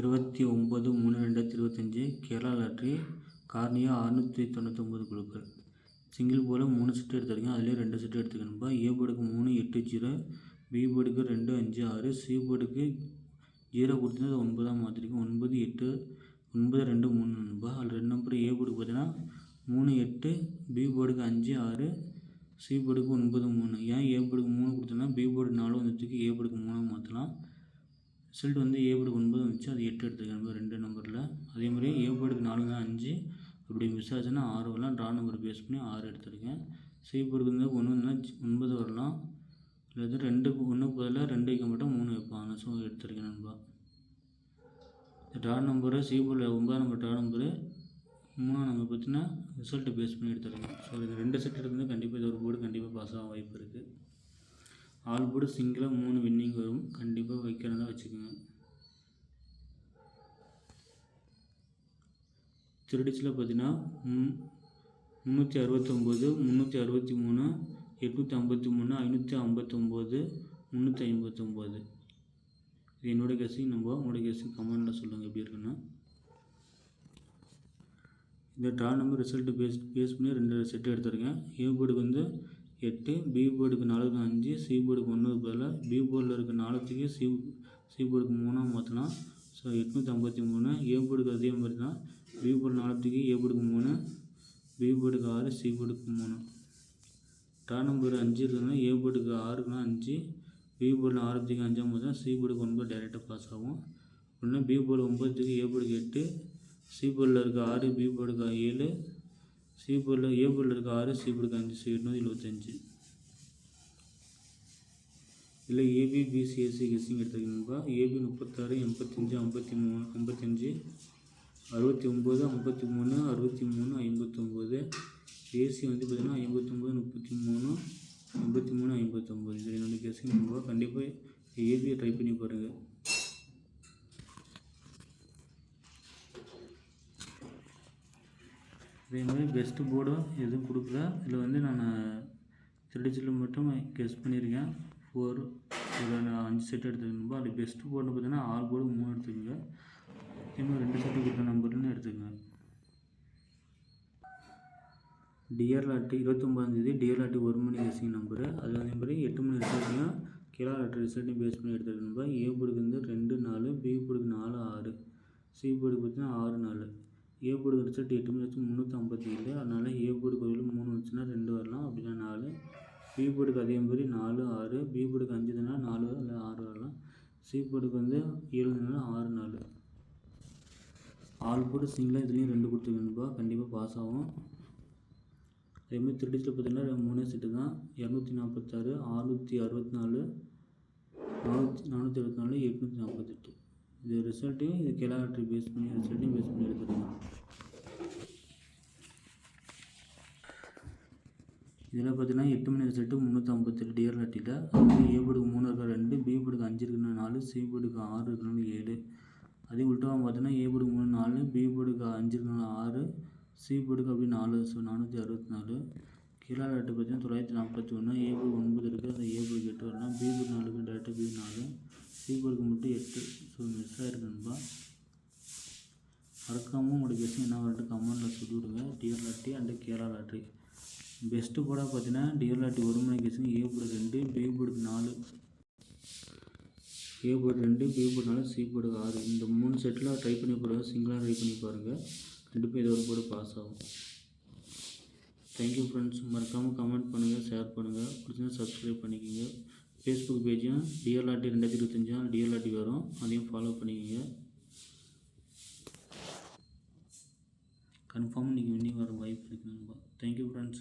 இருபத்தி ஒம்பது மூணு ரெண்டாயிரத்தி இருபத்தஞ்சி கேரளா லாட்ரி கார்னியா அறுநூற்றி தொண்ணூத்தொம்பது குழுக்கள். சிங்கிள் போல் மூணு செட்டு எடுத்துருக்கேன். அதுலேயே ரெண்டு செட்டு எடுத்துக்கணும்பா ஏ போர்டுக்கு மூணு எட்டு ஜீரோ பி போர்டுக்கு ரெண்டு அஞ்சு ஆறு சி போர்டுக்கு ஜீரோ கொடுத்தது அது ஒன்பதாக மாற்றிருக்கேன் ஒன்பது எட்டு ஒன்பது ரெண்டு மூணு நண்பா அதில் ரெண்டு நம்பர் ஏ போர்டுக்கு பார்த்தீங்கன்னா மூணு எட்டு பி போர்டுக்கு அஞ்சு ஆறு சி போர்டுக்கு ஒன்பது மூணு. ஏன் ஏ போர்டுக்கு மூணு கொடுத்தோன்னா பி போர்டு நாலு வந்துட்டுருக்கு ஏ போர்டுக்கு மூணாக மாற்றலாம் ரிசல்ட் வந்து ஏ போர்டுக்கு ஒன்பது வந்துச்சு. அது எட்டு எடுத்துருக்கேன் ரெண்டு நம்பரில் அதே மாதிரி ஏ போர்டுக்கு நாலு தான் அஞ்சு அப்படி மிஸ் ஆச்சுன்னா ஆறு வரலாம். ட்ரா நம்பர் பேஸ் பண்ணி ஆறு எடுத்திருக்கேன். சி போர்டுக்கு வந்து ஒன்று வந்து ஒன்பது வரலாம். இல்லை ரெண்டுக்கு ஒன்றுக்கு பதிலாக ரெண்டு வைக்க மாட்டோம். மூணு வைப்பாங்க. ஸோ எடுத்திருக்கேன் நண்பா. ட்ரா நம்பரு சி போர்டில் ஒன்பதாம் நம்பர் ட்ரா நம்பரு மூணாம் நம்பர் பார்த்தீங்கன்னா ரிசல்ட்டு பேஸ் பண்ணி எடுத்துருக்கேன். ஸோ இது ரெண்டு செட் எடுத்து கண்டிப்பாக இது ஒரு போர்டு கண்டிப்பாக பாஸ் ஆக வாய்ப்பு இருக்குது ஆல் போர்டு சிங்கிளாக மூணு வின்னிங் வரும். கண்டிப்பாக வைக்கிறதா வச்சுக்கோங்க. திருடிச்சில் பார்த்தீங்கன்னா முந்நூற்றி அறுபத்தொம்போது முந்நூற்றி அறுபத்தி மூணு எட்நூற்றி ஐம்பத்தி மூணு ஐநூற்றி ஐம்பத்தொம்போது முந்நூற்றி ஐம்பத்தொம்போது. இது என்னோடய கெஸ்ஸிங் நம்ம உங்களோட கெஸ்ஸிங் கமெண்டில் சொல்லுங்கள் எப்படி இருக்குன்னா. இந்த draw number result base base பண்ணி ரெண்டு செட்டு எடுத்திருக்கேன். ஏ போர்டுக்கு வந்து எட்டு பி போர்டுக்கு நாலுக்கு அஞ்சு சி போர்டுக்கு ஒன்று பதில் பி போர்டில் இருக்க நாலுத்துக்கு சி சி போர்டுக்கு மூணாக மாற்றலாம் ஸோ எட்நூற்றி ஐம்பத்தி மூணு ஏ போர்டுக்கு அதே மாதிரி தான். பி போர்டு நாலுத்துக்கு ஏ போர்டுக்கு மூணு பி போர்டுக்கு ஆறு சி போர்டுக்கு மூணு. ட்ரா நம்பர் அஞ்சு இருக்குதுன்னா ஏ போர்டுக்கு ஆறுக்குன்னா அஞ்சு பி போர்டில் ஆறுத்துக்கு அஞ்சாம் போது தான் சி போர்டுக்கு ஒன்பது டேரெக்டாக பாஸ் ஆகும். அப்படின்னா பி போர்டு ஒம்பதுக்கு ஏ போர்டுக்கு எட்டு சி போர்டில் இருக்க ஆறு பி போர்டுக்கு ஏழு சி போர்டில் ஏ இருக்க ஆறு சி அஞ்சு சி எட்நூற்றி எழுபத்தஞ்சு இல்லை AB BCSC e, e guessing எடுத்துக்கிங்கப்பா AB முப்பத்தாறு எண்பத்தஞ்சு ஐம்பத்தி மூணு ஐம்பத்தஞ்சு அறுபத்தி ஒம்பது ஐம்பத்தி மூணு அறுபத்தி மூணு ஐம்பத்தொம்போது. ஏசி வந்து பார்த்திங்கன்னா ஐம்பத்தொம்போது முப்பத்தி மூணு ஐம்பத்தி மூணு ஐம்பத்தொம்போது. இது என்னோடய கெஸ்ஸிங் நம்பா கண்டிப்பாக ஏபியை ட்ரை பண்ணி பாருங்கள் அதே மாதிரி பெஸ்ட்டு போர்டும் எதுவும் கொடுக்கல. இதில் வந்து நான் திருடிச்சில் மட்டும் கெஸ் பண்ணியிருக்கேன் ஃபோர் இதில் நான் அஞ்சு செட் எடுத்துக்கணும்பா அது பெஸ்ட்டு போர்டுன்னு பார்த்தீங்கன்னா ஆறு போர்டு மூணு எடுத்துக்கோங்க. அதே மாதிரி ரெண்டு செட்டு கொடுத்த நம்பர்னு எடுத்துக்கோங்க. டிஆர் லாட்டு இருபத்தொம்பதாந்தேதி டிஆர் லாட்டு ஒரு மணி கெஸிங் நம்பரு அதில் அதே மாதிரி எட்டு மணி ரிசல்ட்டையும் கிலா லாட்டு ரிசல்ட்டையும் பேஸ் பண்ணி எடுத்துக்கணும்பா ஏ போர்டுக்கு வந்து ரெண்டு நாலு பி போர்டுக்கு நாலு ஆறு. சி போர்டுக்கு பார்த்தீங்கன்னா ஆறு நாலு. ஏ போர்டு ரிசல்ட் எட்டு மணி வச்சு முந்நூற்றி ஐம்பத்தி ஏழு அதனால் ஏ போர்டுக்கு பதில் மூணு வந்துச்சுன்னா ரெண்டு வரலாம் அப்படின்னா நாலு. பி போர்டுக்கு அதே மாதிரி நாலு ஆறு. பி போர்டுக்கு அஞ்சு தானே நாலு இல்லை ஆறு வரலாம். சி போர்டுக்கு வந்து ஏழு தானே ஆறு நாலு. ஆல் போர்டு சிங்கிளாக இதுலேயும் ரெண்டு கொடுத்துருக்கணும்பா. கண்டிப்பாக பாஸ் ஆகும். அதேமாதிரி திருடிச்சில் பார்த்தீங்கன்னா மூணே செட்டு தான். இரநூத்தி நாற்பத்தாறு ஆறுநூற்றி அறுபத்தி நாலு நானூற்றி நானூற்றி அறுபத்தி நாலு எட்நூற்றி நாற்பத்தெட்டு. இது ரிசல்ட்டையும் இது கெலாட்ரி பேஸ் பண்ணி ரிசல்ட்டையும் பேஸ் பண்ணி எடுத்துக்கலாம் இதில் பார்த்தீங்கன்னா எட்டு மணி ரிசல்ட்டு முந்நூற்றி ஐம்பத்தெட்டு டிஆர் லாட்டியில் அது ஏ போர்டுக்கு மூணு இருக்கா ரெண்டு பி போர்டுக்கு அஞ்சு இருக்குன்னா நாலு சி போர்டுக்கு ஆறு இருக்கணும் ஏழு. அதே உள்டாவும் பார்த்தீங்கன்னா ஏ போர்டுக்கு மூணு நாலு பி போர்டுக்கு அஞ்சு இருக்கணும் ஆறு சி போர்டுக்கு அப்படி நாலு ஸோ நானூற்றி அறுபத்தி நாலு கீழே லட்டு பார்த்தீங்கன்னா தொள்ளாயிரத்தி நாற்பத்தி ஒன்று ஏ போர்டு ஒன்பது இருக்குது அந்த ஏ போர்டுக்கு எட்டு வரலாம். பி போர்டு நாலுக்கு டேரெக்டாக பி நாலு. சி போர்டுக்கு மட்டும் எட்டு. ஸோ மிஸ் ஆகிருக்கு நண்பா மறக்காமல் உங்களோட கெஸ்டிங் என்ன வரட்டு கமெண்டில் சொல்லி விடுங்க TR lottery and Kerala lottery best போட பார்த்தீங்கன்னா டிஆர் லாட்ரி ஒரு மணி கெஸ்டிங் ஏ போர்டு ரெண்டு பி போர்டுக்கு நாலு. ஏ போர்டு ரெண்டு பி போர்டு நாலு சி போர்டு ஆறு. இந்த மூணு செட்டில் ட்ரை பண்ணி பாருங்கள் சிங்கிளாக ட்ரை பண்ணி பாருங்கள் கண்டிப்பாக இது ஒரு போர்டு பாஸ் ஆகும். தேங்க்யூ ஃப்ரெண்ட்ஸ் மறக்காமல் கமெண்ட் பண்ணுங்கள் ஷேர் பண்ணுங்கள் பிடிச்சிருந்தா சப்ஸ்கிரைப் பண்ணிக்கோங்க. ஃபேஸ்புக் பேஜும் டிஎல்ஆர்டி ரெண்டாயிரத்தி இருபத்தஞ்சும் டிஎல்ஆர்டி வரும். அதையும் ஃபாலோ பண்ணிக்கோங்க. கன்ஃபார்ம் நீங்கள் வின்னிங் வர வாய்ப்பு இருக்குங்க தேங்க்யூ ஃப்ரெண்ட்ஸ்